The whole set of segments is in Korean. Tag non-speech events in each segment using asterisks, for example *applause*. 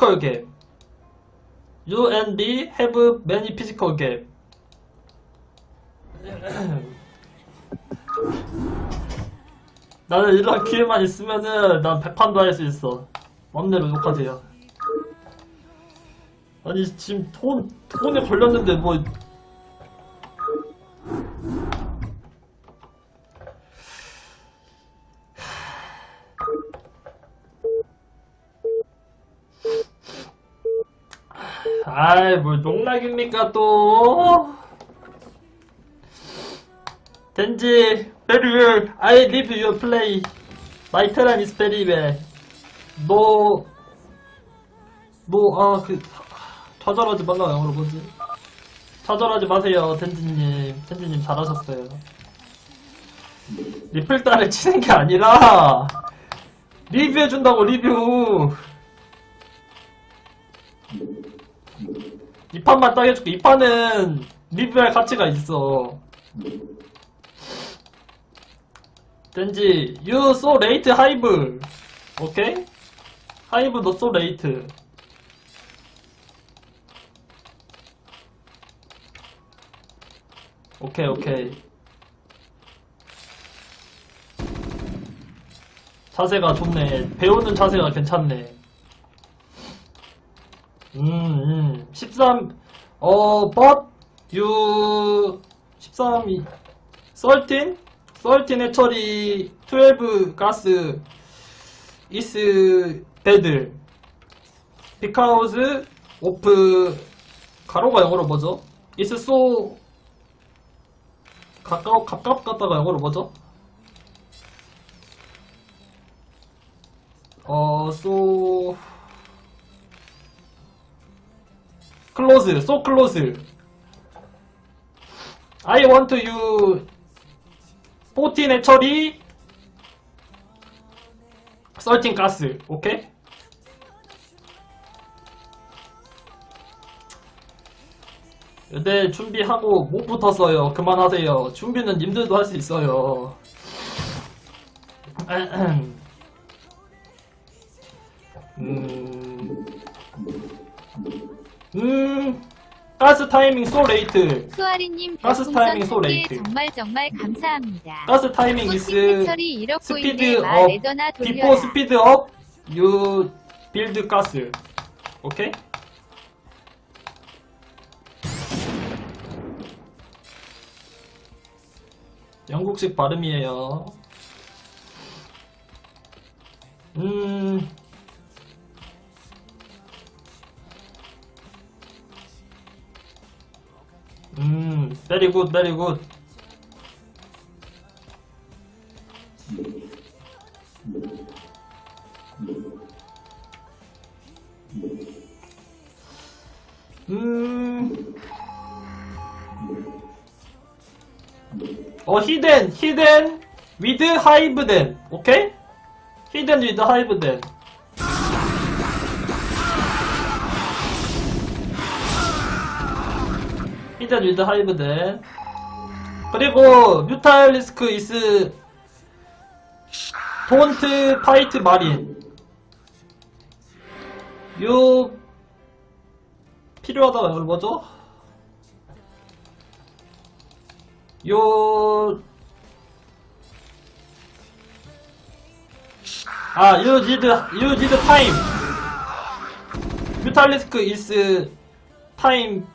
physical gap. You and me have many physical gap. *clears throat* 나는 이런 기회만 있으면은 난 백판도 할 수 있어. 맘대로 욕하세요. 아니 지금 돈 돈에 걸렸는데 뭐 아이 뭘 농락입니까 또? 덴지 very well I leave your play. My turn is very well 너 너아그 좌절하지 말라 영어로 뭐지 좌절하지 마세요 덴지님. 덴지님 잘하셨어요. 리플단을 치는 게 아니라 리뷰해준다고 리뷰 이 판만 딱 해줄게. 이 판은 리뷰할 가치가 있어. 덴지, you so late 하이브. 오케이? 하이브 너 so late. 오케이, 오케이. 자세가 좋네. 배우는 자세가 괜찮네. 음, 음. 13, 어, but, you, 13, 이- 13? 13의 처리, 12 가스, is bad. because of, 가로가 영어로 뭐죠? is so, 가까워, 가깝다가 영어로 뭐죠? 어, so, close, so close. I want you 14의 처리 13 가스, 오케이? 네, 준비하고 못 붙었어요. 그만하세요. 준비는 님들도 할 수 있어요. *clears throat* 음, 음, 가스 타이밍 소 레이트. 수아리님 가스 타이밍 소 1개 레이트. 정말 정말 감사합니다. 가스 타이밍 이렇고 스피드 업, 비포. 스피드 업, 유 빌드 가스. 오케이? 영국식 발음이에요. 음. Very good, very good. 음. 어, 히든, 히든, 위드 하이브든, 오케이? 히든 위드 하이브든. 히든 위드 하이브든. 그리고, 뮤탈 리스크 이스, 돈트 파이트 마린. 요, 필요하다가 이걸 뭐죠? 요, 아, you need time. 뮤탈리스크 need time.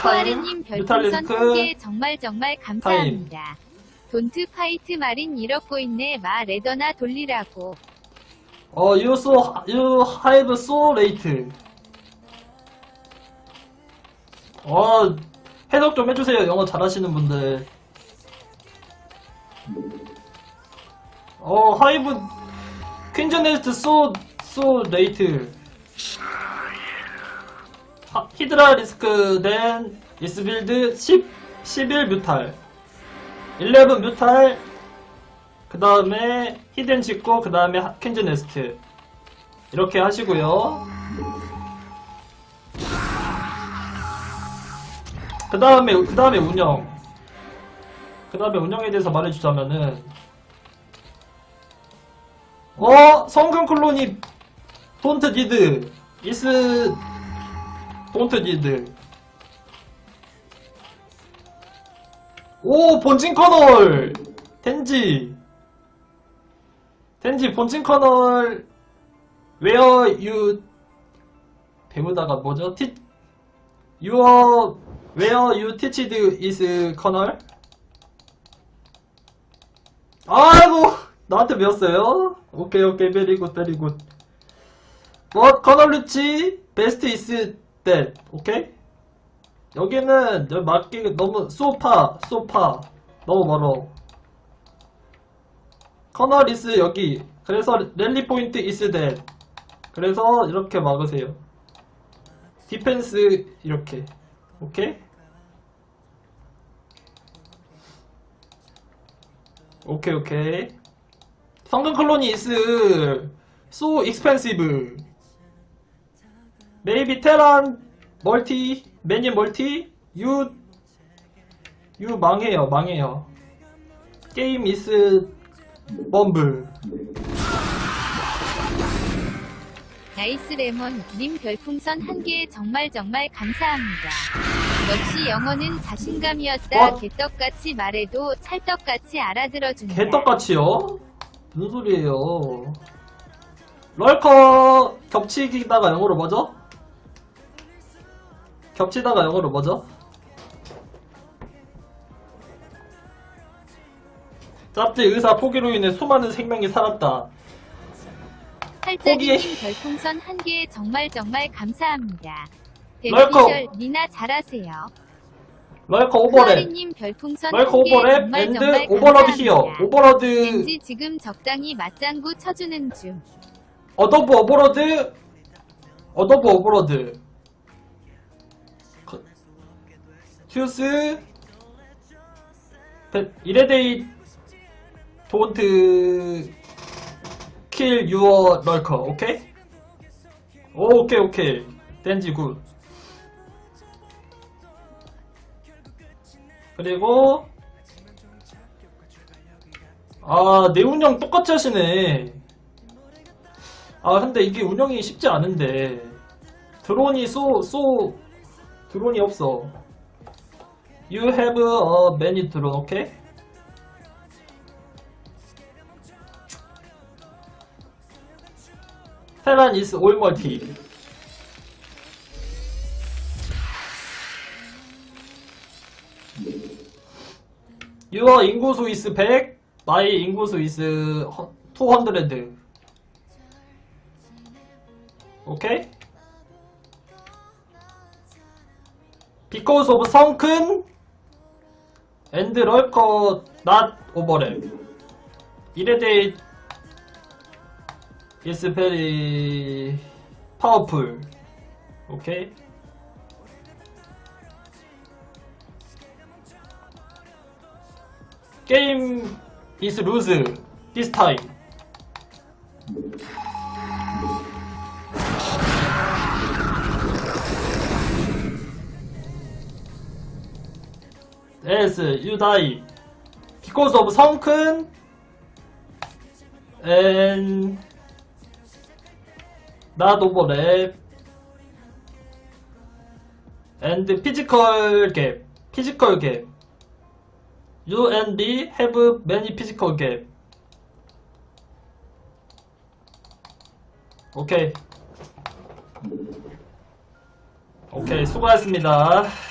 수아리님 별풍선 뮤탈리스크 1개 정말 정말 감사합니다. 돈트 파이트 마린 이렇고 있네 마 레더나 돌리라고. 어, you so, you have so late. 어, 해석 좀 해주세요. 영어 잘하시는 분들. 어, 하이브, 퀸즈네스트 so, so late. 하- 히드라 리스크 된 이스빌드 10, 11 뮤탈. 11 뮤탈, 그 다음에 히든 짓고 그 다음에 퀸즈 네스트. 이렇게 하시고요. 그 다음에 그 다음에 운영. 그 다음에 운영에 대해서 말해주자면은 어 성근 콜로니 돈트 니드 이스 돈트 니드 오 본진 커널! 덴지. 덴지 본진 커널. 웨어 유 배우다가 뭐죠? 티 유어 웨어 유 티치드 이스 커널? 아이고 나한테 배웠어요? 오케이 오케이. 베리 굿 베리 굿 What color 루치? best is that 오케이? 여기는 여기 맞기 너무 소파 소파. 너무 멀어. 커널 is 여기. 그래서 랠리 포인트 is that 그래서 이렇게 막으세요. 디펜스 이렇게. 오케이? 오케이 오케이. 성근 콜로니 is so expensive maybe 테란 멀티 매니 멀티 유 유 망해요 망해요 게임 is 범블 나이스 레몬 님 별풍선 한 개에 정말 정말 감사합니다. 역시 영어는 자신감이었다. 어? 개떡같이 말해도 찰떡같이 알아들어준다. 개떡같이요? 무슨 소리예요 럴커 겹치다가 영어로 뭐죠? 겹치다가 영어로 뭐죠? 짭지 의사 포기로 인해 수많은 생명이 살았다 팔자기님 포기해. 별풍선 한 개에 정말 정말 감사합니다. 럴커. 니나 잘하세요. 럴커 오버랩 클라리님 별풍선 럴커 한 개에 오버랩 정말 앤드 정말 오버로드 히어 감사합니다. 오버로드 왠지 지금 적당히 맞장구 쳐주는 중. 어도브 오버로드 어도브 오버로드 베- 이레데이 돈트 킬 유어 럴커 오케이? 오, 오케이 오케이. 댄지 굿. 그리고 아 내 운영 똑같이 하시네. 아 근데 이게 운영이 쉽지 않은데. 드론이 쏘, 쏘 드론이 없어 You have a many drone, okay? 테란 is all multi Your 인구수 is 100 나의 인구수 is 200 오케이? Because of sunken and 럴커 not overlap. 이레데 is very powerful. 오케이? Is lose this time. As die because of sunken and not overlap and physical gap physical gap you and me have many physical gap 오케이 오케이 수고하셨습니다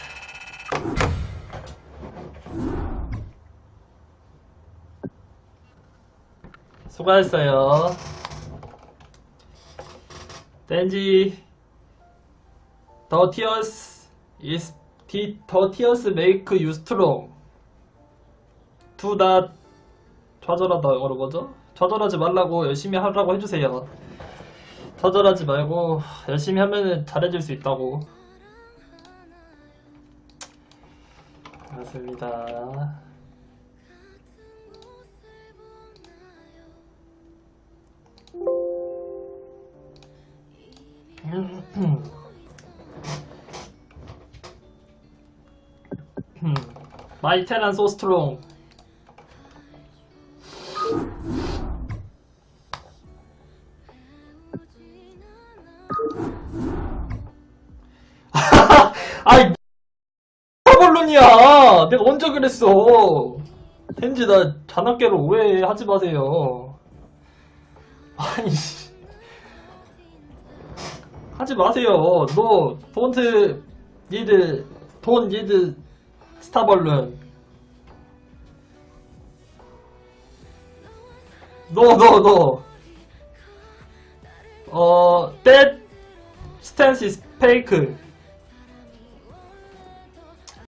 수고하셨어요. 댄지 The tears is tears make you strong. Do not 좌절하다 영어로 뭐죠? 좌절하지 말라고 열심히 하라고 해주세요. 좌절하지 말고 열심히 하면 잘해질 수 있다고. 맞습니다. 바이테란 소스트롱 *laughs* 아이 사벌론이야? 내가 언제 그랬어? 텐지 나 잔악계로 오해하지 마세요. 아니 씨. 하지 마세요. 너 돈트 니드 돈 니드 너, 너. 어, stance is fake.